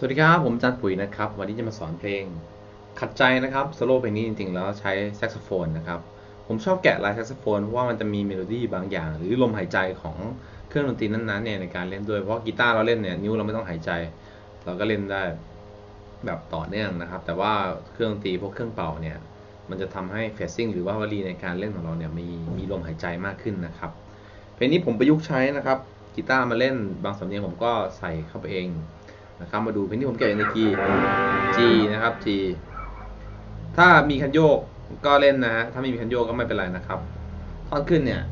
สวัสดีครับ ผมจันปุ๋ยนะครับ วันนี้จะมาสอนเพลง ขัดใจนะครับสโลว์เพลงนี้จริงๆ แล้วใช้แซกโซโฟนนะครับ ผมชอบแกะลายแซกโซโฟนเพราะว่ามันจะมีเมโลดี้บางอย่าง หรือลมหายใจของเครื่องดนตรีนั้นๆเนี่ยในการเล่นด้วย เพราะกีตาร์เราเล่นเนี่ยนิ้วเราไม่ต้องหายใจ เราก็เล่นได้แบบต่อเนื่องนะครับ แต่ว่าเครื่องดนตรีพวกเครื่องเป่าเนี่ยมันจะทำให้เฟซซิ่งหรือว่าวลีในการเล่นของเราเนี่ยมีมีลมหายใจมากขึ้นนะครับเพลงนี้ผมประยุกต์ใช้นะครับกีตาร์มาเล่นบางสำเนียงผมก็ใส่เข้าไปเอง นะครับมาดูเพนที่ผมแกะในคีย์ G นะครับ G ถ้ามีคันโยกก็เล่นนะฮะถ้าไม่มีคันโยกก็ไม่เป็นไรนะครับท่อนขึ้นเนี่ย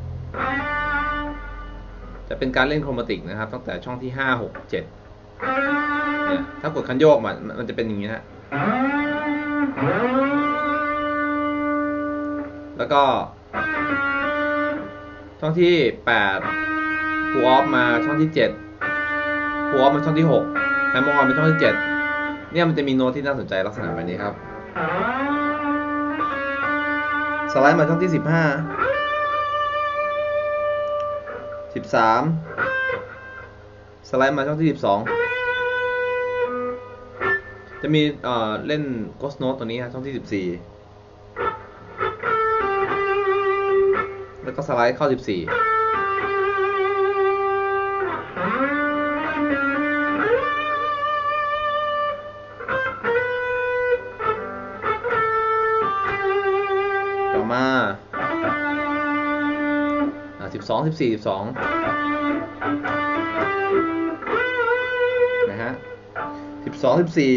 จะเป็นการเล่นโครมาติกนะครับ ตั้งแต่ช่องที่ห้าหกเนี่ยถ้ากดคันโยกมันมันจะเป็นอย่างนี้ฮะแล้วก็ช่องที่แป8หัวออฟมาช่องที่เจ็7หัวออฟมาช่องที่หก เมื่อวนเป็นช่องที่เจ็ดเนี่ยมันจะมีโน้ตที่น่าสนใจลักษณะแบบนี้ครับ สไลด์มาช่องที่สิบห้าสิบสามสไลด์มาช่องที่สิบสองจะมีเอ่อเล่นโคสโนตตัวนี้ฮะช่องที่ 14 แล้วก็สไลด์เข้า 14 มาสิบสองสิบสี่สิบสองนะฮะสิบสองสิบสี่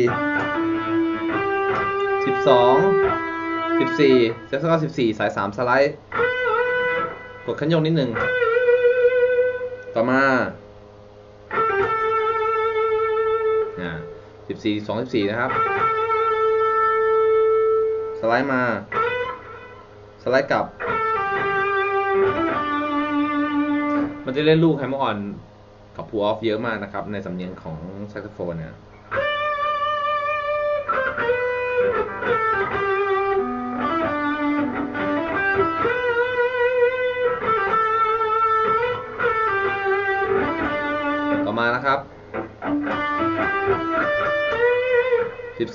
สิบสองสิบสี่แล้วก็สิบสี่สายสามสไลด์ กดคันยกนิดหนึ่ง ต่อมาสิบสี่สองสิบสี่นะครับ สไลด์มา สไลด์กลับ มันจะเล่นลูกไฮมออนกับพูออฟเยอะมากนะครับ ในสำเนียงของแซกโซโฟนเนี่ยต่อมานะครับ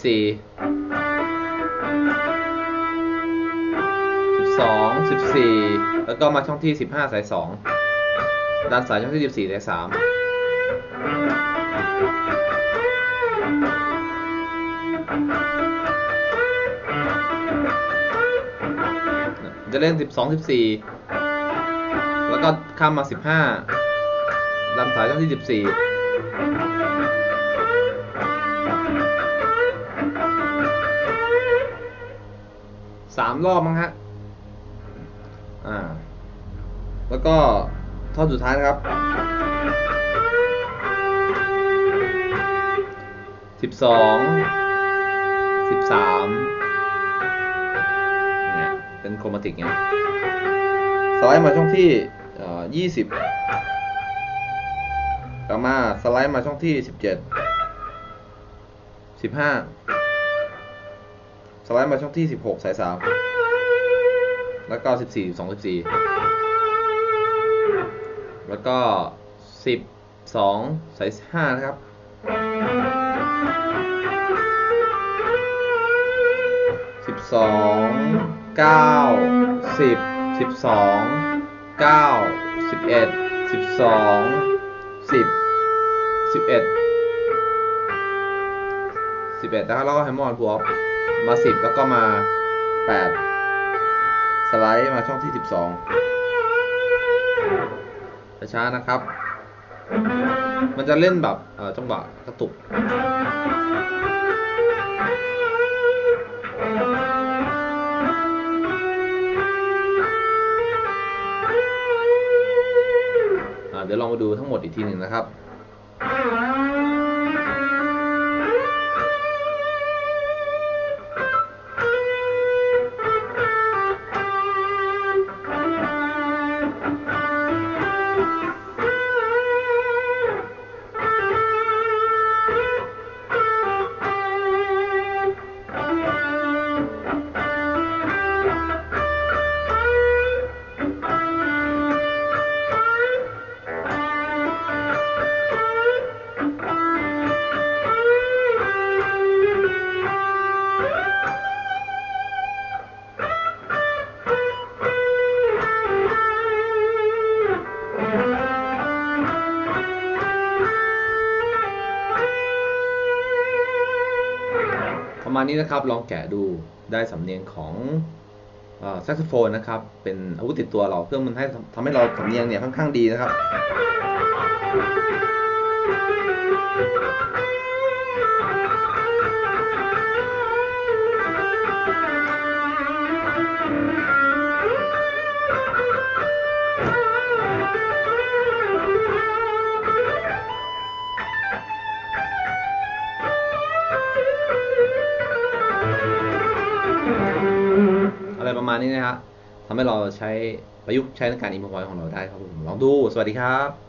สิ บสี่สิบสองสิบสี่แล้วก็มาช่องที่สิบห้าสายสองด้านสายช่องที่สิบสี่สายสามจะเล่นสิบสองสิบสี่แล้วก็ข้ามมาสิบห้าลำสายช่องที่สิบสี่สามรอบมั้งฮะ อ่า แล้วก็ท่อนสุดท้ายนะครับสิบสองสิบสามเนี่ยเป็นโครมาติกไงสไลด์มาช่องที่เอ่อยี่สิบมาสไลด์มาช่องที่สิบเจ็ดสิบห้าสไลด์มาช่องที่สิบหกสายสาม แล้วก็สิบสี่สองสิบสี่แล้วก็สิบสองสายห้านะครับ สิบสองเก้าสิบสิบสองเก้าสิบเอ็ดสิบสองสิบสิบเอ็ดสิบเอ็ดนะครับแล้วก็ไฮมอนบวกมาสิบแล้วก็มาแปด สไลด์มาช่องที่ 12 ช้านะครับ มันจะเล่นแบบจังหวะกระตุก เดี๋ยวลองมาดูทั้งหมดอีกทีหนึ่งนะครับ มาณนี้นะครับลองแกะดูได้สำเนียงของแซกโซโฟนนะครับ เป็นอาวุธติดตัวเราเพื่อมันให้ทำให้เราสำเนียงเนี่ยค่อนข้างดีนะครับอะ ประมาณนี้นะฮะทำให้เราใช้ประยุกต์ใช้ในการอินพอไวของเราได้ครับผมลองดูสวัสดีครับ